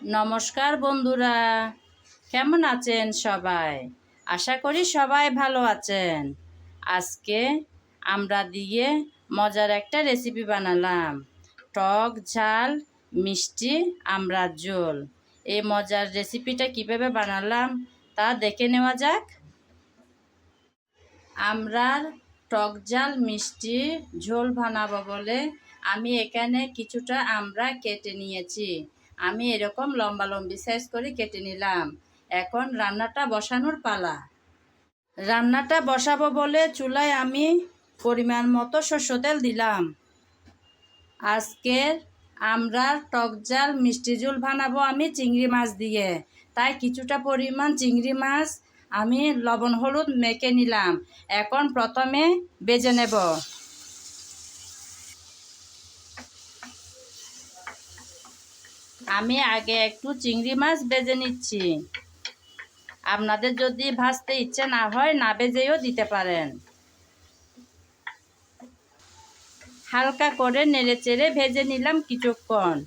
নমস্কার বন্ধুরা, কেমন আছেন সবাই? আশা করি সবাই ভালো আছেন। আজকে আমরা দিয়ে মজার একটা রেসিপি বানালাম। টক ঝাল, মিষ্টি আমরা ঝোল। এই মজার রেসিপিটা কীভাবে বানালাম তা দেখে নেওয়া যাক। আমরা টক ঝাল, মিষ্টি ঝোল বানাবো বলে আমি এখানে কিছুটা আমরা কেটে নিয়েছি। আমি এরকম লম্বা লম্বি সাইজ করে কেটে নিলাম। এখন রান্নাটা বসানোর পালা। রান্নাটা বসাবো বলে চুলায় আমি পরিমাণ মতো শস্য তেল দিলাম। আজকের আমরা টক জাল মিষ্টি ঝোল বানাবো আমি চিংড়ি মাছ দিয়ে। তাই কিছুটা পরিমাণ চিংড়ি মাছ আমি লবণ হলুদ মেখে নিলাম। এখন প্রথমে বেজে নেব। আমি আগে একটু চিংড়ি মাছ বেজে নিচ্ছি। আপনাদের যদি ভাজতে ইচ্ছে না হয়, না বেজেও দিতে পারেন। হালকা করে নেড়ে চেড়ে ভেজে নিলাম কিছুক্ষণ।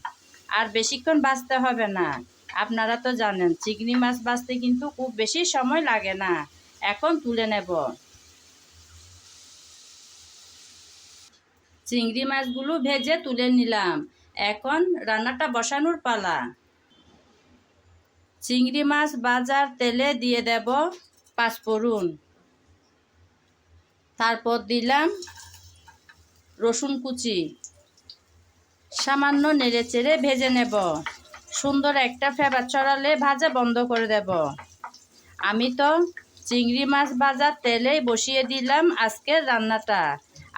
আর বেশিক্ষণ বাঁচতে হবে না। আপনারা তো জানেন, চিংড়ি মাছ বাঁচতে কিন্তু খুব বেশি সময় লাগে না। এখন তুলে নেব। চিংড়ি মাছগুলো ভেজে তুলে নিলাম। এখন রান্নাটা বসানোর পালা। চিংড়ি মাছ, বাজার, তেলে দিয়ে দেব পাঁচফোড়ন তারপর দিলাম রসুন কুচি। সামান্য নেড়ে চেড়ে ভেজে নেব। সুন্দর একটা ফ্লেভার ছড়ালে ভাজা বন্ধ করে দেব। আমি তো চিংড়ি মাছ ভাজার তেলেই বসিয়ে দিলাম আজকের রান্নাটা।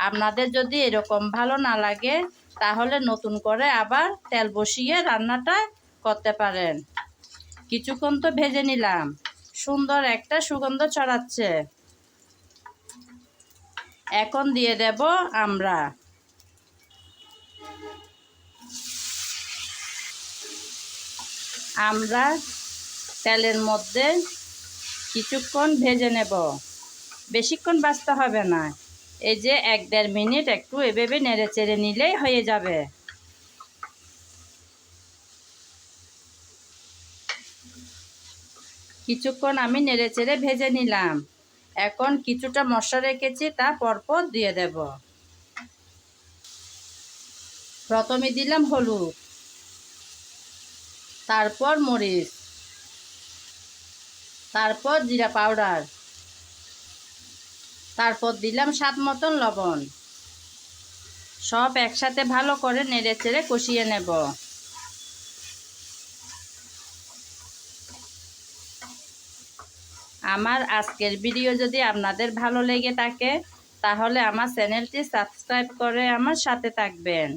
আপনাদের যদি এরকম ভালো না লাগে তাহলে নতুন করে আবার তেল বসিয়ে রান্নাটা করতে পারেন। কিছুক্ষণ তো ভেজে নিলাম। সুন্দর একটা সুগন্ধ ছড়াচ্ছে। এখন দিয়ে দেব আমরা। আমরা তেলের মধ্যে কিছুক্ষণ ভেজে নেব। বেশিক্ষণ বাঁচতে হবে না। এই যে এক দেড় মিনিট একটু এভাবে নেড়ে চেড়ে নিলেই হয়ে যাবে। কিছুক্ষণ আমি নেড়ে চেড়ে ভেজে নিলাম। এখন কিছুটা মশলা রেখেছি, তা পরপর দিয়ে দেব। প্রথমে দিলাম হলুদ, তারপর মরিচ, তারপর জিরা পাউডার। তারপর দিলাম স্বাদ মতন লবণ। সব একসাথে ভালো করে নেড়ে চেড়ে কষিয়ে নেব। আমার আজকের ভিডিও যদি আপনাদের ভালো লেগে থাকে, তাহলে আমার চ্যানেলটি সাবস্ক্রাইব করে আমার সাথে থাকবেন।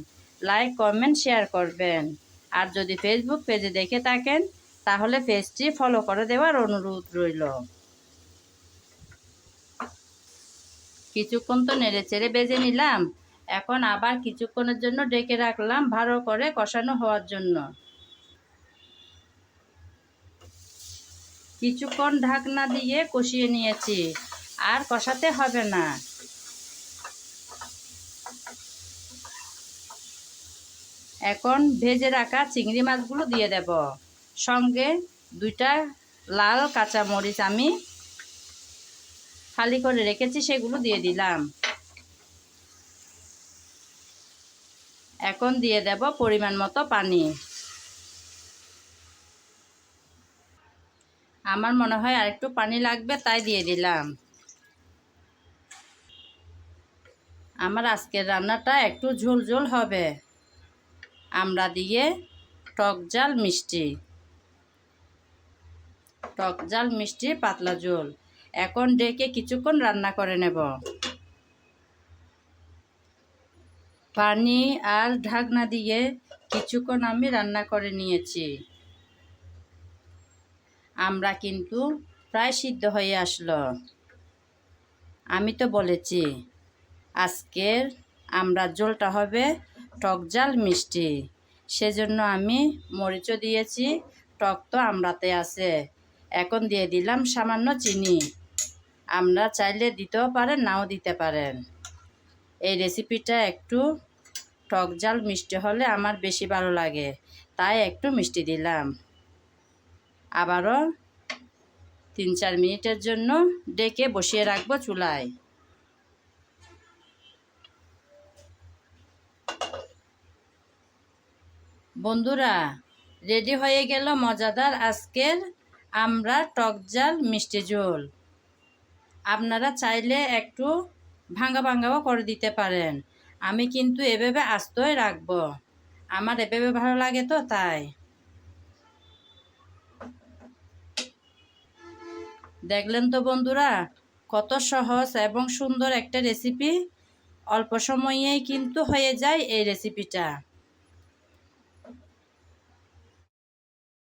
লাইক কমেন্ট শেয়ার করবেন। আর যদি ফেসবুক পেজে দেখে থাকেন, তাহলে পেজটি ফলো করে দেওয়ার অনুরোধ রইল। কিছুক্ষণ তো নেড়ে চেড়ে বেজে নিলাম। এখন আবার কিছুক্ষণের জন্য ডেকে রাখলাম ভালো করে কষানো হওয়ার জন্য। কিছুক্ষণ ঢাকনা দিয়ে কষিয়ে নিয়েছি, আর কষাতে হবে না। এখন ভেজে রাখা চিংড়ি মাছগুলো দিয়ে দেব। সঙ্গে দুইটা লাল কাঁচা মরিচ আমি খালি করে রেখেছি, সেগুলো দিয়ে দিলাম। এখন দিয়ে দেব পরিমাণ মতো পানি। আমার মনে হয় আর একটু পানি লাগবে, তাই দিয়ে দিলাম। আমার আজকের রান্নাটা একটু ঝোল ঝোল হবে। আমরা দিয়ে টক জাল, মিষ্টি। টক জাল, মিষ্টি, পাতলা ঝোল। এখন ডেকে কিছুক্ষণ রান্না করে নেব। পানি আর ঢাকনা দিয়ে কিছুক্ষণ আমি রান্না করে নিয়েছি। আমরা কিন্তু প্রায় সিদ্ধ হয়ে আসলো। আমি তো বলেছি, আজকের আমরা জলটা হবে টক জাল মিষ্টি। সেজন্য আমি মরিচও দিয়েছি, টক তো আমরাতে আছে। এখন দিয়ে দিলাম সামান্য চিনি। আমরা চাইলে দিতেও পারেন, নাও দিতে পারেন। এই রেসিপিটা একটু টক জাল মিষ্টি হলে আমার বেশি ভালো লাগে, তাই একটু মিষ্টি দিলাম। আবারও তিন চার মিনিটের জন্য ডেকে বসিয়ে রাখব চুলায়। বন্ধুরা, রেডি হয়ে গেল মজাদার আজকের আমরা টক জাল মিষ্টি ঝোল। আপনারা চাইলে একটু ভাঙ্গা ভাঙ্গাও করে দিতে পারেন। আমি কিন্তু এভাবে আস্তই রাখব। আমার এভাবে ভালো লাগে তো তাই। দেখলেন তো বন্ধুরা, কত সহজ এবং সুন্দর একটা রেসিপি অল্প সময়েই কিন্তু হয়ে যায় এই রেসিপিটা